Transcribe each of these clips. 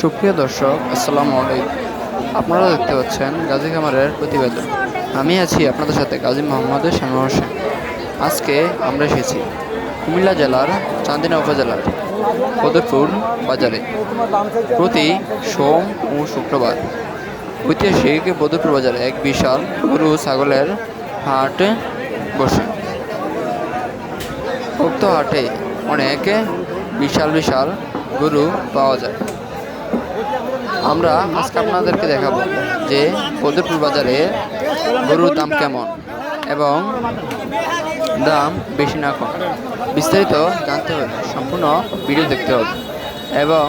সুপ্রিয় দর্শক, আসসালামু আলাইকুম। আপনারা দেখতে পাচ্ছেন গাজী খামারের প্রতিবেদন। আমি আছি আপনাদের সাথে গাজী মোহাম্মদ শামীম হোসেন। আজকে আমরা এসেছি কুমিল্লা জেলার চান্দিনা উপজেলার ফদরপুর বাজারে। প্রতি সোম ও শুক্রবার ঐতিহাসিক বদরপুর বাজারে এক বিশাল গরু ছাগলের হাট বসে। উক্ত হাটে অনেক বিশাল বিশাল গরু পাওয়া যায়। আমরা আজকে আপনাদেরকে দেখাবো যে পদরপুর বাজারে গরুর দাম কেমন এবং দাম বেশি না কম। বিস্তারিত জানতে হলে সম্পূর্ণ ভিডিও দেখতে হবে এবং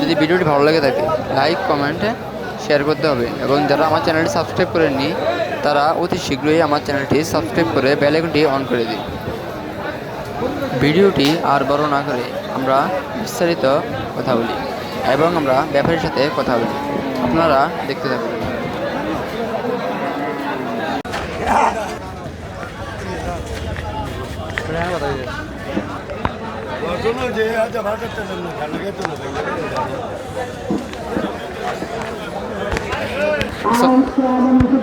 যদি ভিডিওটি ভালো লেগে থাকে, লাইক কমেন্টে শেয়ার করতে হবে এবং যারা আমার চ্যানেলটি সাবস্ক্রাইব করেননি, তারা অতি শীঘ্রই আমার চ্যানেলটি সাবস্ক্রাইব করে বেল আইকনটি অন করে দিন। ভিডিওটি আর বড় না করে আমরা বিস্তারিত কথা বলি। এবং আমরা ব্যাপারীর সাথে কথা বলি। আপনারা দেখতে থাকুন।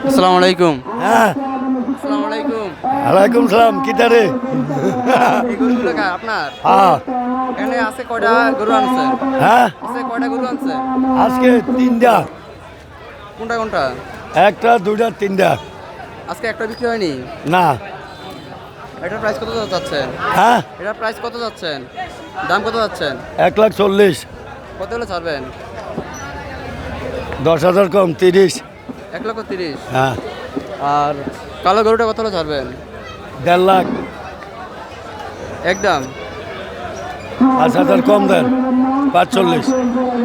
আসসালামু আলাইকুম। হ্যাঁ। আসসালামু আলাইকুম। ওয়ালাইকুম সালাম এই আপনার? হ্যাঁ। এখানে আছে কয়টা গরু আনছে? হ্যাঁ? আছে কয়টা গরু আনছে? আজকে তিনটা। কোনটা কোনটা? একটা দুটা তিনটা। আজকে একটা বিক্রি হয়নি? না। এটার প্রাইস কত যাচ্ছেন হ্যাঁ? এটার প্রাইস কত যাচ্ছেন দাম কত যাচ্ছেন এক লাখ চল্লিশ। কত হলে ছাড়বেন? দশ হাজার কম তিরিশ। এক লক্ষ তিরিশ। হ্যাঁ। আর কালো গরুটা কত হলে ছাড়বেন? দেড় লাখ। একদম। হাজার কম দেন পাঁচচল্লিশ।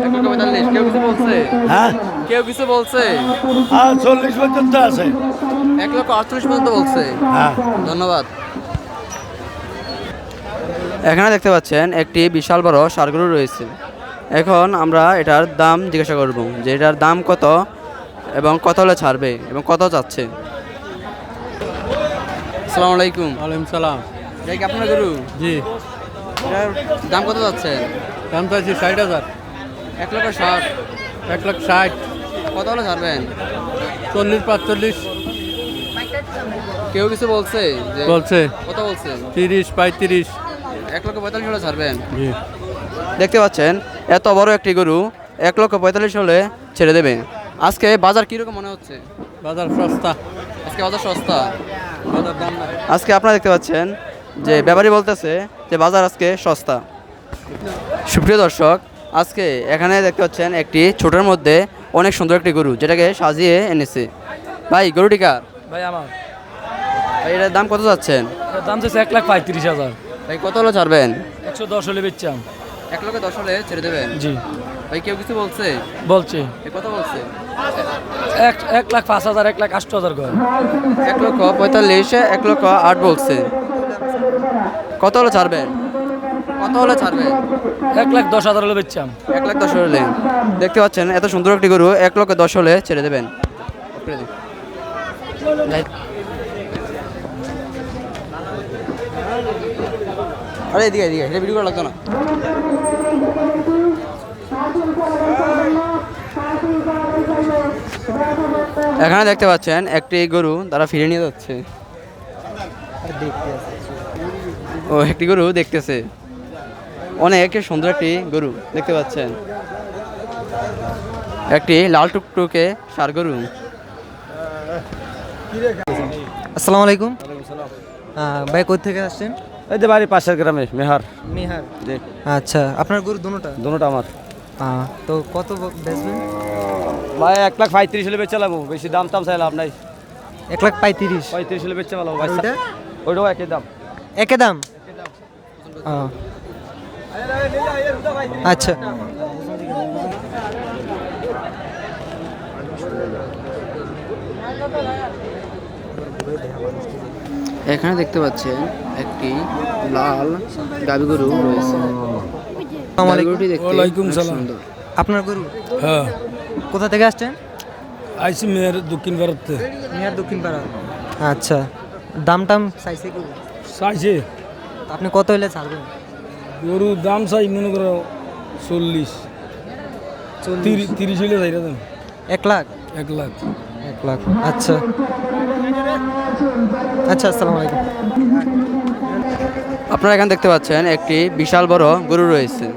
এক কেউ কিছু বলছে? হ্যাঁ? কেউ কিছু বলছে? আর চল্লিশ পর্যন্ত আছে। এক লক্ষ আটচল্লিশ পর্যন্ত বলছে। হ্যাঁ। ধন্যবাদ। এখানে দেখতে পাচ্ছেন একটি বিশাল বড় সারগরু রয়েছে। এখন আমরা এটার দাম জিজ্ঞাসা করব যে এটার দাম কত এবং কত হলে ছাড়বে এবং কত চাচ্ছে। আসসালামু আলাইকুম। ওয়ালাইকুম সালাম। আপনার গরু? জি। এটার দাম কত যাচ্ছে? দাম চাইছি ষাট হাজার। এক লক্ষ ষাট। এক লাখ ষাট। কত হলে ছাড়বেন? চল্লিশ পাঁচচল্লিশ। কেউ কিছু বলছে যে বলছে। কত বলছে? তিরিশ পঁয়ত্রিশ। এক লক্ষ পঁয়তাল্লিশ হলে ছাড়বেন? দেখতে পাচ্ছেন এত বড় একটি গরু এক লক্ষ পঁয়তাল্লিশ হলে ছেড়ে দেবে। আজকে বাজার কীরকম মনে হচ্ছে? বাজার সস্তা। আজকে বাজার সস্তা? বাজার দাম আজকে আপনারা দেখতে পাচ্ছেন যে ব্যাপারী বলতেছে যে বাজার আজকে সস্তা। সুপ্রিয় দর্শক আজকে এখানে দেখতে পাচ্ছেন একটি ছোটোর মধ্যে অনেক সুন্দর একটি গরু যেটাকে সাজিয়ে এনেছে। ভাই গরুটি কার? ভাই আমার। ভাই এটার দাম কত যাচ্ছেন? দাম চাইছে এক লাখ পঁয়ত্রিশ হাজার। ভাই কত হলে ছাড়বেন? একশো দশ হলে বেচছাম এক লক্ষ দশ হলে ছেড়ে দেবেন? জি। ভাই কেউ কিছু বলছে? বলছে। কত বলছে? এক এক লাখ পাঁচ হাজার এক লাখ আষ্ট হাজার করে। এক লক্ষ পঁয়তাল্লিশ এক লক্ষ আট বলছে। কত হলে ছাড়বেন কত হলে ছাড়বেন এক লাখ দশ হাজার হলে বেচছাম এক লাখ দশ হলে। দেখতে পাচ্ছেন এত সুন্দর একটি গরু এক লক্ষ দশ হলে ছেড়ে দেবেন। আরে এদিকে এদিকে এটা ভিডিও করা লাগতো না। এখানে দেখতে পাচ্ছেন একটি গরু তারা ফিরে নিয়ে যাচ্ছে। ও একটি গরু দেখতেছে। অনেক সুন্দর একটি গরু দেখতে পাচ্ছেন। একটি লাল টুকটুকে সার গরু। আসসালামু আলাইকুম। ভাই কোথা থেকে আসছেন? এই যে বাড়ি পাশের গ্রামে মেহার। মিহার। আচ্ছা আপনার গরু দুটোটা দুটা আমার। তো কত বেচবেন? ভাই এক লাখ পঁয়ত্রিশ হলে বেচে লাভ বেশি দাম টাম চাই লাভ নাই। এক লাখ পঁয়ত্রিশ। পঁয়ত্রিশ হলে বেচে ভালো ওইটা? ওইটাও একই দাম। একই দাম। আচ্ছা। এখানে দেখতে পাচ্ছেন একটি লাল গাবি গরু রয়েছে। গরুটি দেখতে। সুন্দর। আপনার গরু? হ্যাঁ। কোথা থেকে আসছেন? আইসি মেয়ের দক্ষিণ ভারতে। মিহার দক্ষিণ পাড়া আচ্ছা। দাম টাম চাইছে কি? চাইছে। আপনি কত হলে ছাড়বেন? গরুর দাম চাই মনে করো চল্লিশ। তিরি- তিরিশ দেন। এক লাখ? এক লাখ। এক লাখ। আচ্ছা। আচ্ছা আসসালামু আলাইকুম। আপনারা এখানে দেখতে পাচ্ছেন একটি বিশাল বড় গরু রয়েছে।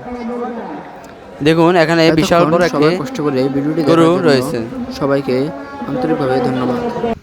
দেখুন এখানে বিশাল বড় একটি কষ্ট করে ভিডিওটি গরু রয়েছে। সবাইকে আন্তরিকভাবে ধন্যবাদ।